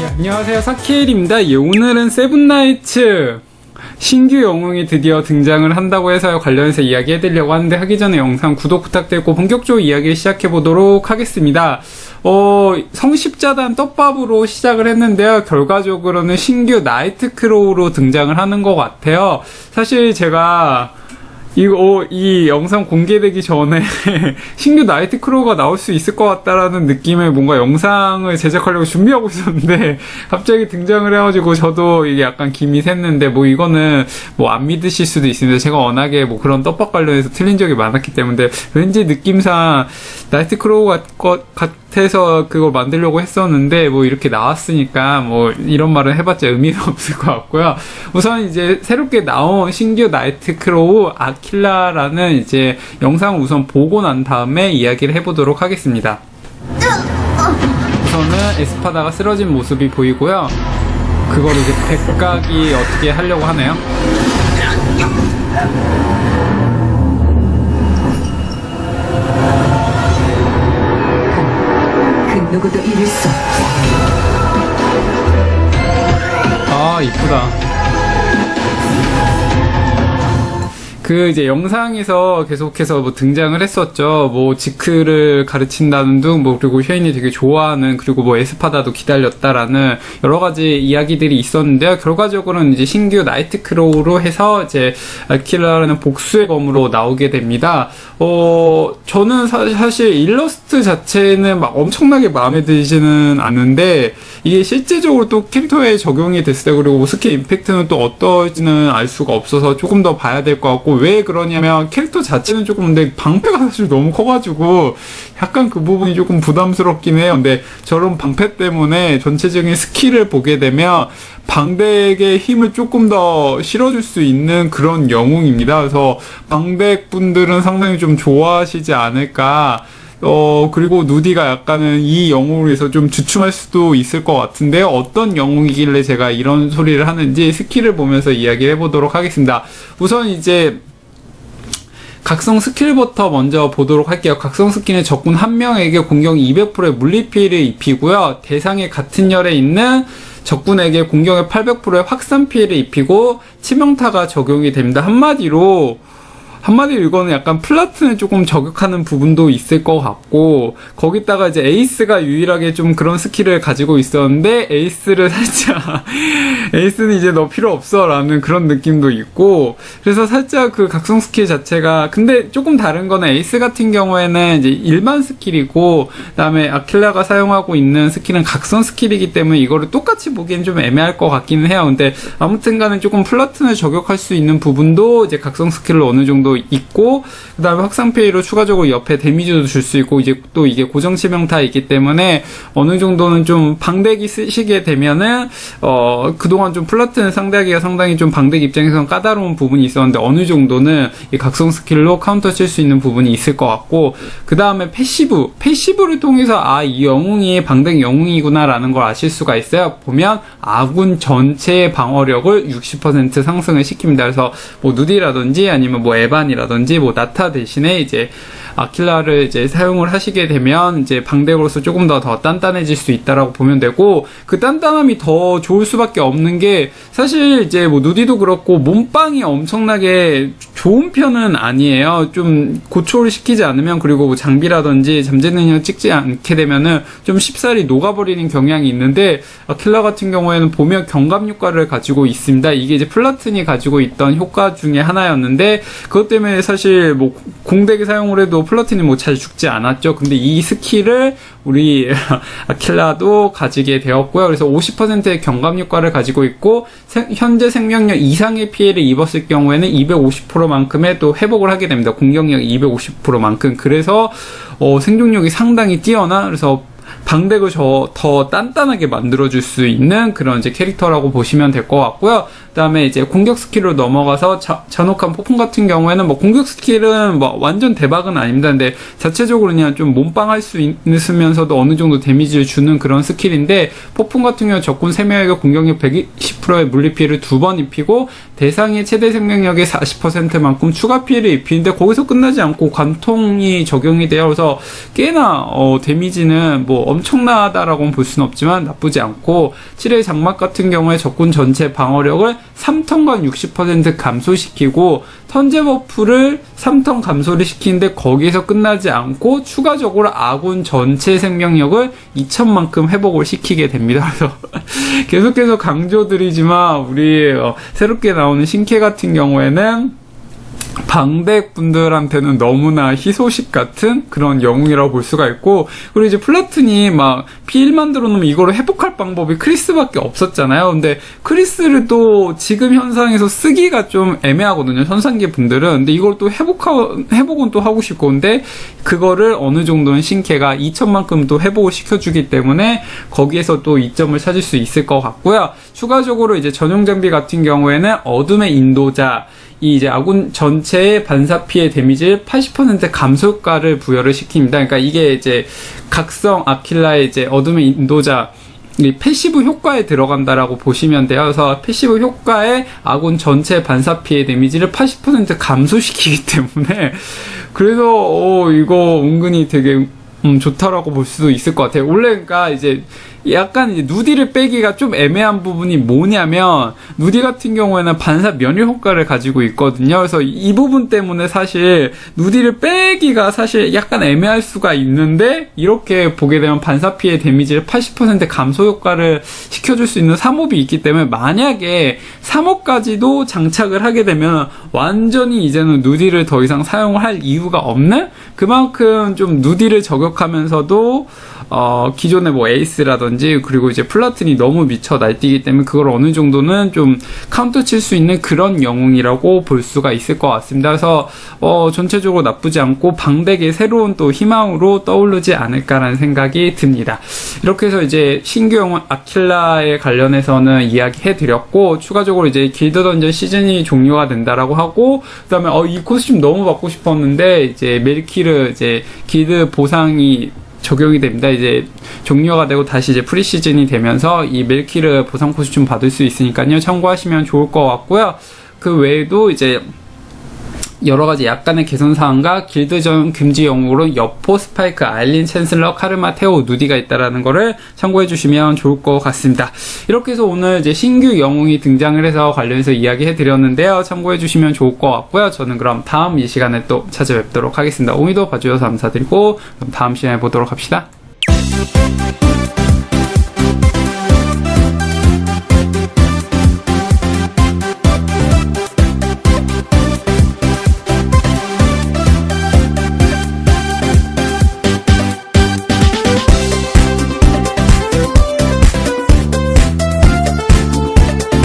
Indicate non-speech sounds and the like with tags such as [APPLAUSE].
예, 안녕하세요. 사키엘입니다. 예, 오늘은 세븐나이츠 신규 영웅이 드디어 등장을 한다고 해서 관련해서 이야기 해드리려고 하는데 하기 전에 영상 구독 부탁드리고 본격적으로 이야기 시작해 보도록 하겠습니다. 어, 성십자단 떡밥으로 시작을 했는데요. 결과적으로는 신규 나이트 크로우로 등장을 하는 것 같아요. 사실 제가 이거 어, 이 영상 공개되기 전에 [LAUGHS] 신규 나이트 크로우가 나올 수 있을 것 같다라는 느낌의 뭔가 영상을 제작하려고 준비하고 있었는데 [LAUGHS] 갑자기 등장을 해가지고 저도 이게 약간 김이 샜는데 뭐 이거는 뭐 안 믿으실 수도 있습니다. 제가 워낙에 뭐 그런 떡밥 관련해서 틀린 적이 많았기 때문에 왠지 느낌상 나이트 크로우 같, 같 아서 그걸 만들려고 했었는데 뭐 이렇게 나왔으니까 뭐 이런 말을 해봤자 의미가 [LAUGHS] 없을 것 같고요. 우선 이제 새롭게 나온 신규 나이트 크로우 아킬라라는 이제 영상을 우선 보고 난 다음에 이야기를 해보도록 하겠습니다. 우선은 에스파다가 쓰러진 모습이 보이고요. 그걸 이제 백각이 어떻게 하려고 하네요. 누구도 이룰 수 없다. 아 이쁘다. 그 이제 영상에서 계속해서 뭐 등장을 했었죠. 뭐 지크를 가르친다는 둥, 뭐 그리고 쉐인이 되게 좋아하는 그리고 뭐 에스파다도 기다렸다라는 여러 가지 이야기들이 있었는데요. 결과적으로는 이제 신규 나이트 크로우로 해서 이제 알킬라라는 복수의 검으로 나오게 됩니다. 어 저는 사, 사실 일러스트 자체는 막 엄청나게 마음에 들지는 않는데 이게 실제적으로 또 캐릭터에 적용이 됐을 때 그리고 스킬 임팩트는 또 어떨지는 알 수가 없어서 조금 더 봐야 될 것 같고 왜 그러냐면 캐릭터 자체는 조금 근데 방패가 사실 너무 커가지고 약간 그 부분이 조금 부담스럽긴 해요. 근데 저런 방패 때문에 전체적인 스킬을 보게 되면 방백의 힘을 조금 더 실어줄 수 있는 그런 영웅입니다. 그래서 방백 분들은 상당히 좀 좋아하시지 않을까. 어, 그리고 누디가 약간은 이 영웅을 위해서 좀 주춤할 수도 있을 것 같은데, 어떤 영웅이길래 제가 이런 소리를 하는지 스킬을 보면서 이야기를 해보도록 하겠습니다. 우선 이제, 각성 스킬부터 먼저 보도록 할게요. 각성 스킬은 적군 한 명에게 공격 200%의 물리 피해를 입히고요. 대상의 같은 열에 있는 적군에게 공격의 800%의 확산 피해를 입히고 치명타가 적용이 됩니다. 한마디로 한마디로 이거는 약간 플라트는 조금 저격하는 부분도 있을 것 같고 거기다가 이제 에이스가 유일하게 좀 그런 스킬을 가지고 있었는데 에이스를 [LAUGHS] 살짝 에이스는 이제 너 필요 없어 라는 그런 느낌도 있고 그래서 살짝 그 각성 스킬 자체가 근데 조금 다른 거는 에이스 같은 경우에는 이제 일반 스킬이고 그 다음에 아킬라가 사용하고 있는 스킬은 각성 스킬이기 때문에 이거를 똑같이 보기엔 좀 애매할 것 같기는 해요. 근데 아무튼간에 조금 플라튼을 저격할 수 있는 부분도 이제 각성 스킬을 어느 정도 있고 그다음에 확산 피해로 추가적으로 옆에 데미지도 줄 수 있고 이제 또 이게 고정 치명타이기 때문에 어느 정도는 좀 방대기 쓰시게 되면은 어 그동안 좀 플라트는 상대하기가 상당히 좀 방대기 입장에서는 까다로운 부분이 있었는데 어느 정도는 이 각성 스킬로 카운터 칠 수 있는 부분이 있을 것 같고 그 다음에 패시브. 패시브를 통해서 아 이 영웅이 방대기 영웅이구나라는 걸 아실 수가 있어요. 보면 아군 전체의 방어력을 60% 상승을 시킵니다. 그래서 뭐 누디라든지 아니면 뭐 에반 이라든지 뭐 나타 대신에 이제 아킬라를 이제 사용을 하시게 되면 이제 방대로서 조금 더 더 단단해질 수 있다라고 보면 되고 그 단단함이 더 좋을 수밖에 없는 게 사실 이제 뭐 누디도 그렇고 몸빵이 엄청나게 좋은 편은 아니에요. 좀 고초를 시키지 않으면 그리고 뭐 장비라든지 잠재 능력 찍지 않게 되면은 좀 쉽사리 녹아버리는 경향이 있는데 아킬라 같은 경우에는 보면 경감 효과를 가지고 있습니다. 이게 이제 플라튼이 가지고 있던 효과 중에 하나였는데 그것 때문에 사실 뭐 공대기 사용을 해도 플라틴이 뭐잘 죽지 않았죠. 근데 이 스킬을 우리 [LAUGHS] 아킬라도 가지게 되었고요. 그래서 50%의 경감 효과를 가지고 있고 세, 현재 생명력 이상의 피해를 입었을 경우에는 250%만큼의 또 회복을 하게 됩니다. 공격력 250%만큼. 그래서 어, 생존력이 상당히 뛰어나 그래서 방백을 저 더 단단하게 만들어줄 수 있는 그런 이제 캐릭터라고 보시면 될 것 같고요. 그 다음에 이제 공격 스킬로 넘어가서 자, 잔혹한 폭풍 같은 경우에는 뭐 공격 스킬은 뭐 완전 대박은 아닙니다. 근데 자체적으로 그냥 좀 몸빵할 수 있으면서도 어느 정도 데미지를 주는 그런 스킬인데 폭풍 같은 경우 적군 3명에게 공격력 120%의 물리 피해를 두 번 입히고 대상의 최대 생명력의 40%만큼 추가 피해를 입히는데 거기서 끝나지 않고 관통이 적용이 돼요. 그래서 꽤나 어, 데미지는 뭐 엄청나다라고는 볼 수는 없지만 나쁘지 않고 7회 장막 같은 경우에 적군 전체 방어력을 3턴간 60% 감소시키고 턴제 버프를 3턴 감소를 시키는데 거기에서 끝나지 않고 추가적으로 아군 전체 생명력을 2000만큼 회복을 시키게 됩니다. 그래서 [LAUGHS] 계속해서 강조드리지만 우리 어, 새롭게 나오는 신캐 같은 경우에는 방백 분들한테는 너무나 희소식 같은 그런 영웅이라고 볼 수가 있고 그리고 이제 플라튼이 막 P1 만들어 놓으면 이거를 회복할 방법이 크리스밖에 없었잖아요. 근데 크리스를 또 지금 현상에서 쓰기가 좀 애매하거든요. 현상계 분들은. 근데 이걸 또 회복하 회복은 또 하고 싶고 근데 그거를 어느 정도는 신캐가 2천만큼 또 회복을 시켜주기 때문에 거기에서 또 이점을 찾을 수 있을 것 같고요. 추가적으로 이제 전용 장비 같은 경우에는 어둠의 인도자 이 이제 아군 전 체의 반사 피해 데미지를 80% 감소 효과를 부여를 시킵니다. 그러니까 이게 이제 각성 아킬라의 이제 어둠의 인도자 이 패시브 효과에 들어간다라고 보시면 돼요. 그래서 패시브 효과에 아군 전체 반사 피해 데미지를 80% 감소시키기 [LAUGHS] 때문에 그래서 어 이거 은근히 되게 음, 좋다라고 볼 수도 있을 것 같아요. 원래 그러니까 이제 약간 누디를 빼기가 좀 애매한 부분이 뭐냐면 누디 같은 경우에는 반사 면역 효과를 가지고 있거든요. 그래서 이 부분 때문에 사실 누디를 빼기가 사실 약간 애매할 수가 있는데 이렇게 보게 되면 반사 피해 데미지를 80% 감소 효과를 시켜줄 수 있는 3업이 있기 때문에 만약에 3업까지도 장착을 하게 되면 완전히 이제는 누디를 더 이상 사용을 할 이유가 없는 그만큼 좀 누디를 저격하면서도 어, 기존의 뭐 에이스라든지 그리고 이제 플라튼이 너무 미쳐 날뛰기 때문에 그걸 어느 정도는 좀 카운터 칠 수 있는 그런 영웅이라고 볼 수가 있을 것 같습니다. 그래서 어, 전체적으로 나쁘지 않고 방백의 새로운 또 희망으로 떠오르지 않을까라는 생각이 듭니다. 이렇게 해서 이제 신규 영웅 아킬라에 관련해서는 이야기해 드렸고 추가적으로 이제 길드 던전 시즌이 종료가 된다라고 하고 그다음에 어, 이 코스튬 너무 받고 싶었는데 이제 멜키르 이제 길드 보상이 적용이 됩니다. 이제 종료가 되고 다시 이제 프리시즌이 되면서 이 멜키르 보상 코스튬 받을 수 있으니까요. 참고하시면 좋을 것 같고요. 그 외에도 이제 여러 가지 약간의 개선 사항과 길드전 금지 영웅으로 여포 스파이크 알린 챈슬러 카르마 테오 누디가 있다라는 거를 참고해 주시면 좋을 것 같습니다. 이렇게 해서 오늘 이제 신규 영웅이 등장을 해서 관련해서 이야기해 드렸는데요. 참고해 주시면 좋을 것 같고요. 저는 그럼 다음 이 시간에 또 찾아뵙도록 하겠습니다. 오늘도 봐주셔서 감사드리고 다음 시간에 보도록 합시다.